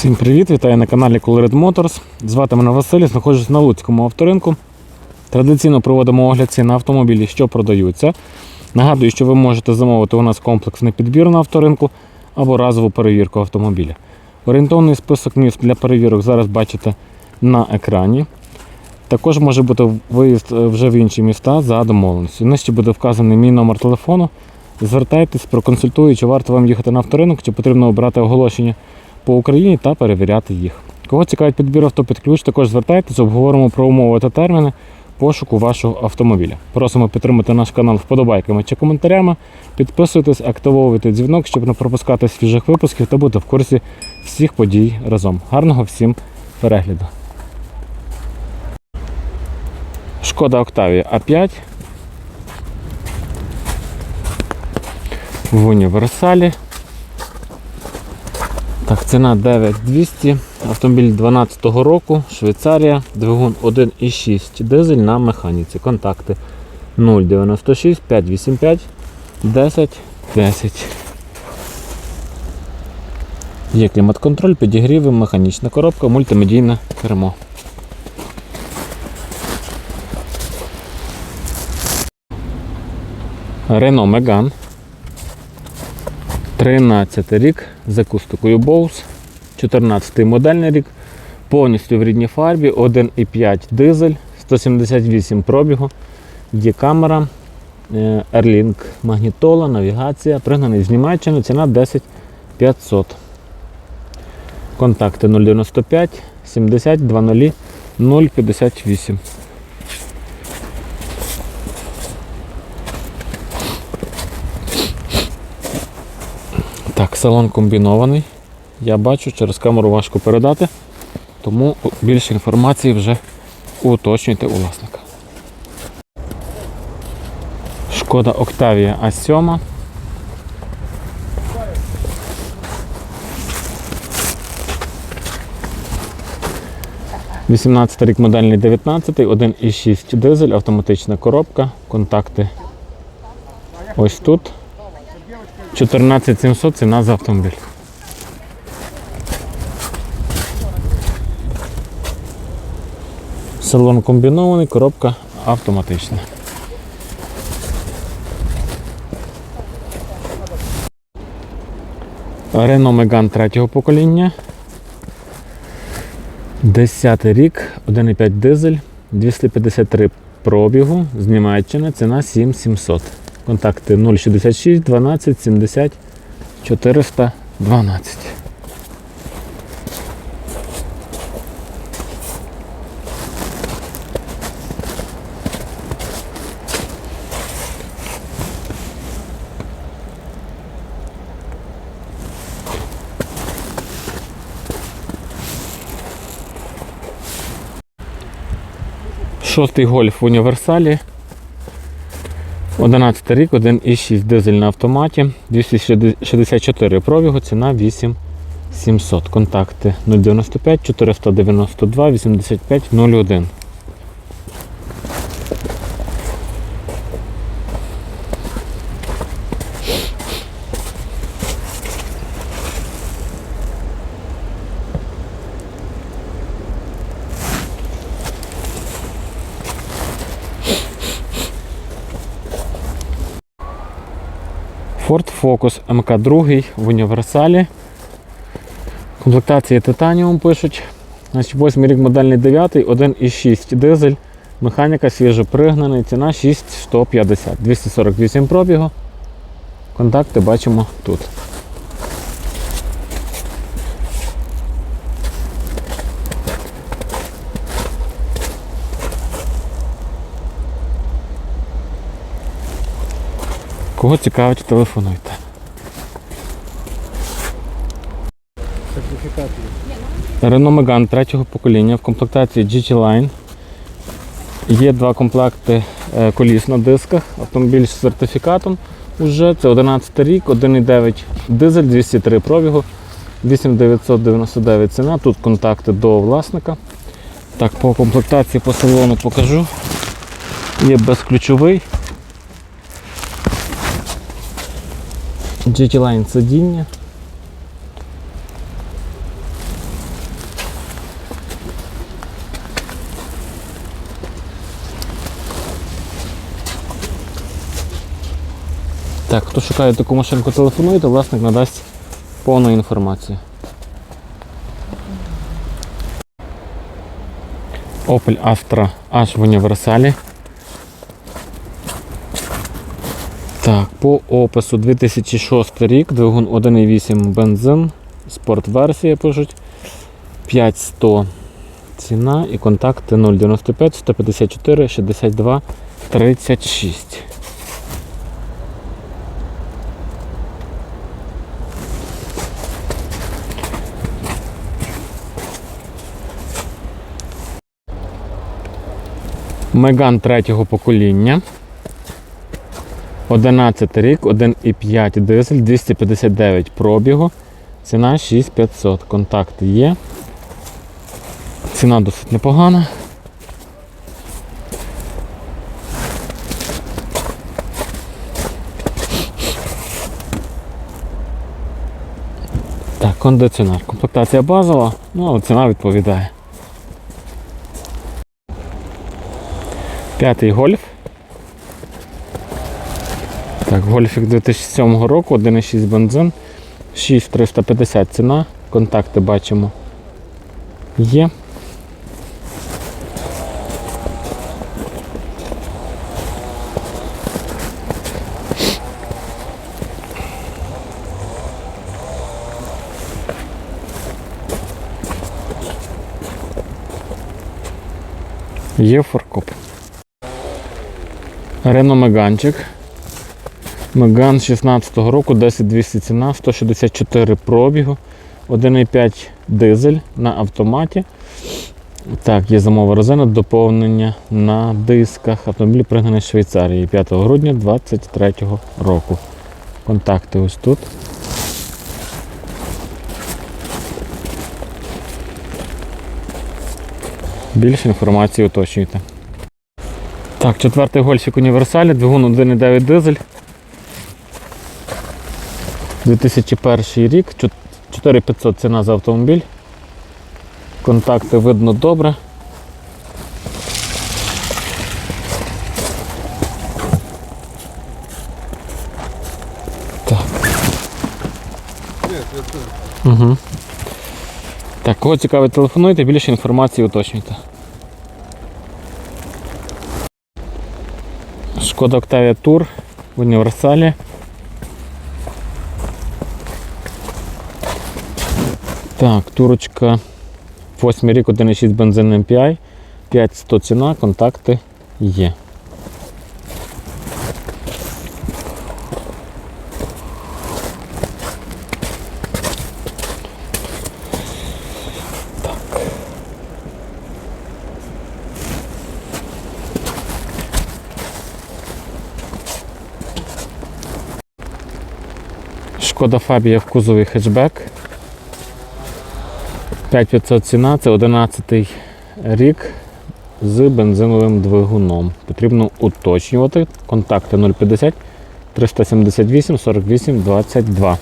Всім привіт! Вітаю на каналі Colored Motors. Звати мене Василь, знаходжусь на Луцькому авторинку. Традиційно проводимо огляд цін на автомобілі, що продаються. Нагадую, що ви можете замовити у нас комплексний підбір на авторинку або разову перевірку автомобіля. Орієнтовний список міст для перевірок зараз бачите на екрані. Також може бути виїзд е, вже в інші міста за домовленістю. Нижче буде вказаний мій номер телефону. Звертайтесь, проконсультую, чи варто вам їхати на авторинок, чи потрібно обрати оголошення по Україні та перевіряти їх. Кого цікавить підбір авто ключ, також звертайтесь, обговоримо про умови та терміни пошуку вашого автомобіля. Просимо підтримати наш канал вподобайками чи коментарями. Підписуйтесь, активовуйте дзвінок, щоб не пропускати свіжих випусків та бути в курсі всіх подій разом. Гарного всім перегляду. Шкода Octavia А5 в універсалі. Так, ціна 9200, автомобіль 12 року, Швейцарія, двигун 1,6 дизель на механіці. Контакти 096 585 10 10. Є клімат-контроль, підігріви, механічна коробка, мультимедійне кермо. Renault Megane 13 рік з акустикою Bose, 14 модельний рік, повністю в рідній фарбі, 1,5 дизель, 178 пробігу, є камера, е, Airlink магнітола, навігація, пригнаний з Німеччини, ціна 10 500. Контакти 095 70 20 058. Так, салон комбінований. Я бачу, через камеру важко передати, тому більше інформації вже уточнюйте у власника. Шкода Octavia А7. Вісімнадцятий рік модельний 19, 1,6 дизель, автоматична коробка, контакти ось тут. 14700 ціна за автомобіль. Салон комбінований, коробка автоматична. Renault Megane третього покоління. 10 рік, 1,5 дизель, 253 пробігу з Німеччини, ціна 7700. Контакти 066 12 70 412. Шостий гольф в універсалі. 11 рік, 1,6 дизель на автоматі, 264 пробігу, ціна 8700. Контакти 095 492 85 01. Ford Focus МК2 в універсалі. Комплектація Титаніум пишуть. Значить, 8 рік модельний 9, 1,6 дизель. Механіка свіжопригнаний, ціна 6150. 248 пробігу. Контакти бачимо тут. Кого цікавить, телефонуйте. Renault Megane третього покоління в комплектації GT Line. Є два комплекти е, коліс на дисках. Автомобіль з сертифікатом. Уже це 11 рік, 1,9 дизель, 203 пробігу, 8999 ціна. Тут контакти до власника. Так, по комплектації по салону покажу. Є безключовий. GT-Line сидіння. Так, хто шукає таку машинку, телефонуйте, власник надасть повну інформацію. Opel Astra аж в універсалі. Так, по опису 2006 рік, двигун 1,8 бензин, спортверсія пишуть. 5100 ціна і контакти 095 154 62 36. Меган третього покоління. 11 рік, 1,5 дизель, 259 пробігу. Ціна 6500. Контакти є. Ціна досить непогана. Так, кондиціонер. Комплектація базова, ну але ціна відповідає. П'ятий гольф. Так, гольфік 2007 року, 1,6 бензин, 6350 ціна, контакти бачимо. Є. Є фаркоп. Рено Меганчик. Меган 16-го року, 10200 ціна, 164 пробігу, 1,5 дизель на автоматі. Так, є замова резина, доповнення на дисках. Автомобіль пригнаний з Швейцарії 5 грудня 2023 року. Контакти ось тут. Більше інформації уточнюйте. Так, четвертий гольфік універсалі, двигун 1,9 дизель. 2001 рік, 4500 ціна за автомобіль. Контакти видно добре. Так. Угу. Так, кого цікавить, телефонуйте, більше інформації уточнюйте. Шкода Octavia Tour в універсалі. Так, турочка 8 рік, 1,6 бензин MPI, 5100 ціна, контакти є. Шкода Фабія в кузові хетчбек. 5500 ціна, це 11 рік з бензиновим двигуном. Потрібно уточнювати. Контакти 050 378 48 22.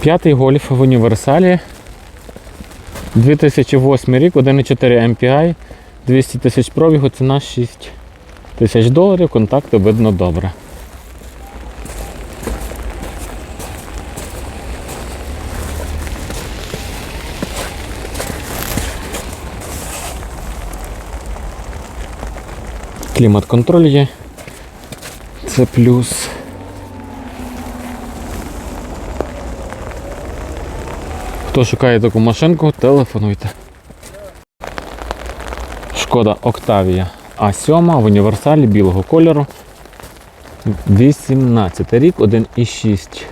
П'ятий гольф в універсалі. 2008 рік, 1,4 MPI, 200 тисяч пробігу, ціна 6 тисяч доларів, контакти видно добре. Клімат-контроль є. Це плюс. Хто шукає таку машинку, телефонуйте. Шкода Octavia А7 в універсалі білого кольору. 18 рік, 1,6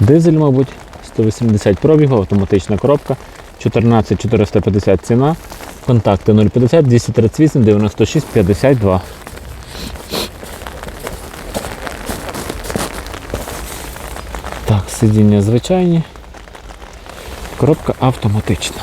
дизель, мабуть, 180 пробігу, автоматична коробка, 14 450 ціна, контакти 050 238 96 52. Так, сидіння звичайні. Коробка автоматична.